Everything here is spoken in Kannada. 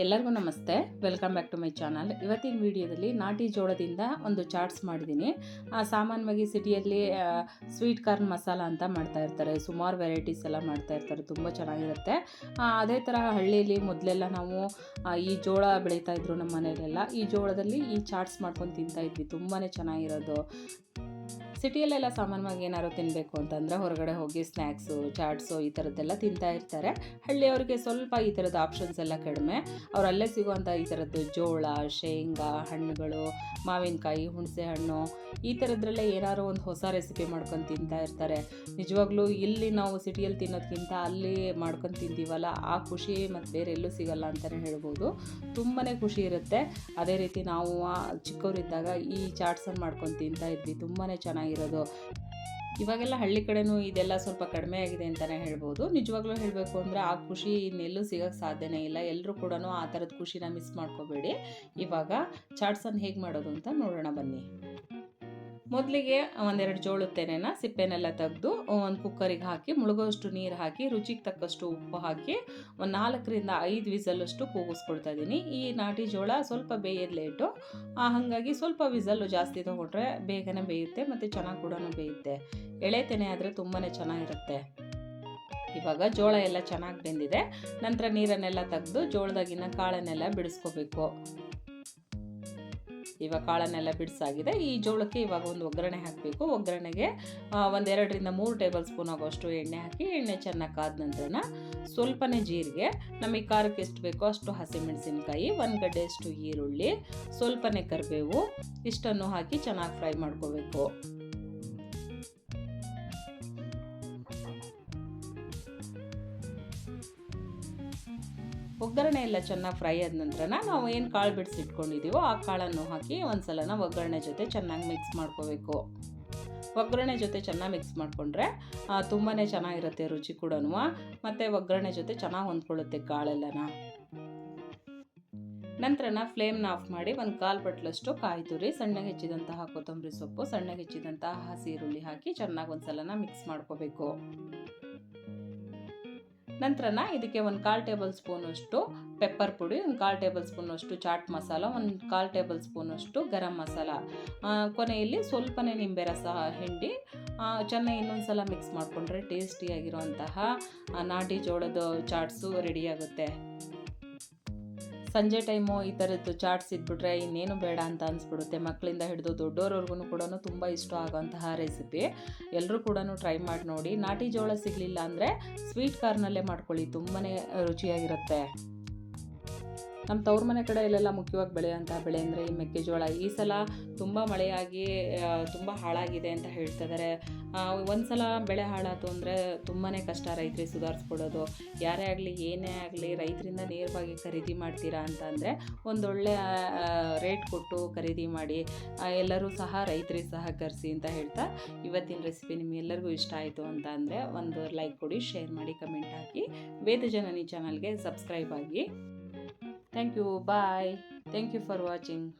ಎಲ್ಲರಿಗೂ ನಮಸ್ತೆ. Welcome back to my channel. ಇವತ್ತಿನ ವಿಡಿಯೋದಲ್ಲಿ ನಾಟಿ ಜೋಳದಿಂದ ಒಂದು ಚಾಟ್ಸ್ ಮಾಡಿದ್ದೀನಿ. ಸಾಮಾನ್ಯವಾಗಿ ಸಿಟಿಯಲ್ಲಿ ಸ್ವೀಟ್ ಕಾರ್ನ್ ಮಸಾಲ ಅಂತ ಮಾಡ್ತಾ ಇರ್ತಾರೆ. ಸುಮಾರು ವೆರೈಟೀಸ್ ಎಲ್ಲ ಮಾಡ್ತಾ ಇರ್ತಾರೆ. ತುಂಬ ಚೆನ್ನಾಗಿರುತ್ತೆ. ಅದೇ ಥರ ಹಳ್ಳಿಯಲ್ಲಿ ಮೊದಲೆಲ್ಲ ನಾವು ಈ ಜೋಳ ಬೆಳೀತಾ ಇದ್ರು ನಮ್ಮ ಮನೆಯಲ್ಲೆಲ್ಲ ಈ ಜೋಳದಲ್ಲಿ ಈ ಚಾಟ್ಸ್ ಮಾಡ್ಕೊಂಡು ತಿಂತಾ ಇದ್ವಿ. ತುಂಬಾ ಚೆನ್ನಾಗಿರೋದು. ಸಿಟಿಯಲ್ಲೆಲ್ಲ ಸಾಮಾನ್ಯವಾಗಿ ಏನಾದ್ರು ತಿನ್ನಬೇಕು ಅಂತಂದರೆ ಹೊರಗಡೆ ಹೋಗಿ ಸ್ನ್ಯಾಕ್ಸು ಚಾಟ್ಸು ಈ ಥರದ್ದೆಲ್ಲ ತಿಂತಾ ಇರ್ತಾರೆ. ಹಳ್ಳಿಯವ್ರಿಗೆ ಸ್ವಲ್ಪ ಈ ಥರದ ಆಪ್ಷನ್ಸ್ ಎಲ್ಲ ಕಡಿಮೆ. ಅವ್ರು ಅಲ್ಲೇ ಸಿಗುವಂಥ ಈ ಥರದ್ದು ಜೋಳ, ಶೇಂಗಾ, ಹಣ್ಣುಗಳು, ಮಾವಿನಕಾಯಿ, ಹುಣಸೆ ಹಣ್ಣು ಈ ಥರದ್ರಲ್ಲೇ ಏನಾದ್ರು ಒಂದು ಹೊಸ ರೆಸಿಪಿ ಮಾಡ್ಕೊಂಡು ತಿಂತಾ ಇರ್ತಾರೆ. ನಿಜವಾಗ್ಲೂ ಇಲ್ಲಿ ನಾವು ಸಿಟಿಯಲ್ಲಿ ತಿನ್ನೋದಕ್ಕಿಂತ ಅಲ್ಲಿ ಮಾಡ್ಕೊಂಡು ತಿಂತೀವಲ್ಲ, ಆ ಖುಷಿ ಮತ್ತು ಬೇರೆ ಎಲ್ಲೂ ಸಿಗಲ್ಲ ಅಂತಲೇ ಹೇಳ್ಬೋದು. ತುಂಬಾ ಖುಷಿ ಇರುತ್ತೆ. ಅದೇ ರೀತಿ ನಾವು ಚಿಕ್ಕವರಿದ್ದಾಗ ಈ ಚಾಟ್ಸನ್ನು ಮಾಡ್ಕೊಂಡು ತಿಂತಾ ಇದ್ವಿ. ತುಂಬಾ ಚೆನ್ನಾಗಿರೋದು. ಇವಾಗೆಲ್ಲ ಹಳ್ಳಿ ಕಡೆನೂ ಇದೆಲ್ಲ ಸ್ವಲ್ಪ ಕಡಿಮೆ ಆಗಿದೆ ಅಂತಲೇ ಹೇಳ್ಬೋದು. ನಿಜವಾಗ್ಲೂ ಹೇಳಬೇಕು ಅಂದರೆ ಆ ಖುಷಿ ಇನ್ನೆಲ್ಲೂ ಸಿಗೋಕ್ಕೆ ಸಾಧ್ಯನೇ ಇಲ್ಲ. ಎಲ್ಲರೂ ಕೂಡ ಆ ಥರದ ಖುಷಿನ ಮಿಸ್ ಮಾಡ್ಕೋಬೇಡಿ. ಇವಾಗ ಚಾಟ್ಸನ್ನು ಹೇಗೆ ಮಾಡೋದು ಅಂತ ನೋಡೋಣ ಬನ್ನಿ. ಮೊದಲಿಗೆ ಒಂದೆರಡು ಜೋಳದ ತೆನೆನ ಸಿಪ್ಪೆನೆಲ್ಲ ತೆಗೆದು, ಒಂದು ಕುಕ್ಕರಿಗೆ ಹಾಕಿ, ಮುಳುಗೋಷ್ಟು ನೀರು ಹಾಕಿ, ರುಚಿಗೆ ತಕ್ಕಷ್ಟು ಉಪ್ಪು ಹಾಕಿ, ಒಂದು ನಾಲ್ಕರಿಂದ ಐದು ವಿಸಲಷ್ಟು ಕೂಗಿಸ್ಕೊಳ್ತಾ ಇದ್ದೀನಿ. ಈ ನಾಟಿ ಜೋಳ ಸ್ವಲ್ಪ ಬೇಯೋದು ಲೇಟು. ಹಾಗಾಗಿ ಸ್ವಲ್ಪ ವಿಸಲ್ಲು ಜಾಸ್ತಿ ತೊಗೊಂಡ್ರೆ ಬೇಗನೆ ಬೇಯುತ್ತೆ ಮತ್ತು ಚೆನ್ನಾಗಿ ಕೂಡ ಬೇಯುತ್ತೆ. ಎಳೆ ತೆನೆ ಆದರೆ ತುಂಬಾ ಚೆನ್ನಾಗಿರುತ್ತೆ. ಇವಾಗ ಜೋಳ ಎಲ್ಲ ಚೆನ್ನಾಗಿ ಬೆಂದಿದೆ. ನಂತರ ನೀರನ್ನೆಲ್ಲ ತೆಗೆದು ಜೋಳದಾಗಿನ ಕಾಳನ್ನೆಲ್ಲ ಬಿಡಿಸ್ಕೋಬೇಕು. ಇವಾಗ ಕಾಳನ್ನೆಲ್ಲ ಬಿಡಿಸಾಗಿದೆ. ಈ ಜೋಳಕ್ಕೆ ಇವಾಗ ಒಂದು ಒಗ್ಗರಣೆ ಹಾಕಬೇಕು. ಒಗ್ಗರಣೆಗೆ ಒಂದೆರಡರಿಂದ ಮೂರು ಟೇಬಲ್ ಸ್ಪೂನ್ ಆಗೋಷ್ಟು ಎಣ್ಣೆ ಹಾಕಿ, ಎಣ್ಣೆ ಚೆನ್ನಾಗಿ ಕಾದ ನಂತರನ ಸ್ವಲ್ಪನೇ ಜೀರಿಗೆ, ನಮಗೆ ಖಾರಕ್ಕೆ ಎಷ್ಟು ಬೇಕೋ ಅಷ್ಟು ಹಸಿಮೆಣಸಿನ್ಕಾಯಿ, ಒಂದು ಗಡ್ಡೆಯಷ್ಟು ಈರುಳ್ಳಿ, ಸ್ವಲ್ಪನೇ ಕರಿಬೇವು, ಇಷ್ಟನ್ನು ಹಾಕಿ ಚೆನ್ನಾಗಿ ಫ್ರೈ ಮಾಡ್ಕೋಬೇಕು. ಒಗ್ಗರಣೆ ಎಲ್ಲ ಚೆನ್ನಾಗಿ ಫ್ರೈ ಆದ ನಂತರ ನಾವು ಏನು ಕಾಳು ಬಿಡಿಸಿಟ್ಕೊಂಡಿದ್ದೀವೋ ಆ ಕಾಳನ್ನು ಹಾಕಿ ಒಂದು ಸಲನ ಒಗ್ಗರಣೆ ಜೊತೆ ಚೆನ್ನಾಗಿ ಮಿಕ್ಸ್ ಮಾಡ್ಕೋಬೇಕು. ಒಗ್ಗರಣೆ ಜೊತೆ ಚೆನ್ನಾಗಿ ಮಿಕ್ಸ್ ಮಾಡಿಕೊಂಡ್ರೆ ತುಂಬಾ ಚೆನ್ನಾಗಿರುತ್ತೆ ರುಚಿ ಕೂಡ ಮತ್ತು ಒಗ್ಗರಣೆ ಜೊತೆ ಚೆನ್ನಾಗಿ ಹೊಂದ್ಕೊಳ್ಳುತ್ತೆ ಕಾಳೆಲ್ಲನ. ನಂತರನ ಫ್ಲೇಮ್ನ ಆಫ್ ಮಾಡಿ ಒಂದು ಕಾಲು ಬಟ್ಲಷ್ಟು ಕಾಯಿ ತುರಿ, ಸಣ್ಣಗೆ ಹೆಚ್ಚಿದಂತಹ ಕೊತ್ತಂಬರಿ ಸೊಪ್ಪು, ಸಣ್ಣಗೆ ಹೆಚ್ಚಿದಂತಹ ಹಸಿ ಈರುಳ್ಳಿ ಹಾಕಿ ಚೆನ್ನಾಗಿ ಒಂದು ಸಲನ ಮಿಕ್ಸ್ ಮಾಡ್ಕೋಬೇಕು. ನಂತರನ ಇದಕ್ಕೆ ಒಂದು ಕಾಲು ಟೇಬಲ್ ಸ್ಪೂನಷ್ಟು ಪೆಪ್ಪರ್ ಪುಡಿ, ಒಂದು ಕಾಲು ಟೇಬಲ್ ಸ್ಪೂನಷ್ಟು ಚಾಟ್ ಮಸಾಲ, ಒಂದು ಕಾಲು ಟೇಬಲ್ ಸ್ಪೂನಷ್ಟು ಗರಂ ಮಸಾಲ. ಕೊನೆಯಲ್ಲಿ ಸ್ವಲ್ಪನೇ ನಿಂಬೆ ರಸ, ಹಿಂಡಿ ಚೆನ್ನಾಗಿ ಇನ್ನೊಂದು ಸಲ ಮಿಕ್ಸ್ ಮಾಡಿಕೊಂಡ್ರೆ ಟೇಸ್ಟಿಯಾಗಿರುವಂತಹ ನಾಟಿ ಜೋಳದ ಚಾಟ್ಸು ರೆಡಿಯಾಗುತ್ತೆ ಸಂಜೆ ಟೈಮು ಈ ಥರದ್ದು ಚಾಟ್ಸ್ ಇದ್ಬಿಟ್ರೆ ಇನ್ನೇನು ಬೇಡ ಅಂತ ಅನಿಸ್ಬಿಡುತ್ತೆ. ಮಕ್ಕಳಿಂದ ಹಿಡಿದು ದೊಡ್ಡೋರವ್ರಿಗೂ ಕೂಡ ತುಂಬ ಇಷ್ಟ ಆಗೋಂತಹ ರೆಸಿಪಿ. ಎಲ್ಲರೂ ಕೂಡ ಟ್ರೈ ಮಾಡಿ ನೋಡಿ. ನಾಟಿ ಜೋಳ ಸಿಗಲಿಲ್ಲ ಅಂದರೆ ಸ್ವೀಟ್ ಕಾರ್ನಲ್ಲೇ ಮಾಡ್ಕೊಳ್ಳಿ. ತುಂಬಾ ರುಚಿಯಾಗಿರುತ್ತೆ. ನಮ್ಮ ತವ್ರ ಮನೆ ಕಡೆ ಇಲ್ಲೆಲ್ಲ ಮುಖ್ಯವಾಗಿ ಬೆಳೆಯುವಂತಹ ಬೆಳೆ ಅಂದರೆ ಈ ಮೆಕ್ಕೆಜೋಳ. ಈ ಸಲ ತುಂಬ ಮಳೆಯಾಗಿ ತುಂಬ ಹಾಳಾಗಿದೆ ಅಂತ ಹೇಳ್ತಾ ಇದ್ದಾರೆ ಒಂದು ಸಲ ಬೆಳೆ ಹಾಳಾಯ್ತು ಅಂದರೆ ತುಂಬಾ ಕಷ್ಟ ರೈತರಿಗೆ ಸುಧಾರಿಸ್ಕೊಡೋದು. ಯಾರೇ ಆಗಲಿ, ಏನೇ ಆಗಲಿ, ರೈತರಿಂದ ನೇರವಾಗಿ ಖರೀದಿ ಮಾಡ್ತೀರಾ ಅಂತ ಅಂದರೆ ಒಂದೊಳ್ಳೆ ರೇಟ್ ಕೊಟ್ಟು ಖರೀದಿ ಮಾಡಿ ಎಲ್ಲರೂ ಸಹ ರೈತರಿಗೆ ಸಹಕರಿಸಿ ಅಂತ ಹೇಳ್ತಾ ಇವತ್ತಿನ ರೆಸಿಪಿ ನಿಮಗೆಲ್ಲರಿಗೂ ಇಷ್ಟ ಆಯಿತು ಅಂತ ಅಂದರೆ ಒಂದು ಲೈಕ್ ಕೊಡಿ ಶೇರ್ ಮಾಡಿ ಕಮೆಂಟ್ ಹಾಕಿ. ವೇದ ಜನನಿ ಚಾನಲ್ಗೆ ಸಬ್ಸ್ಕ್ರೈಬ್ ಆಗಿ. Thank you. Bye. Thank you for watching.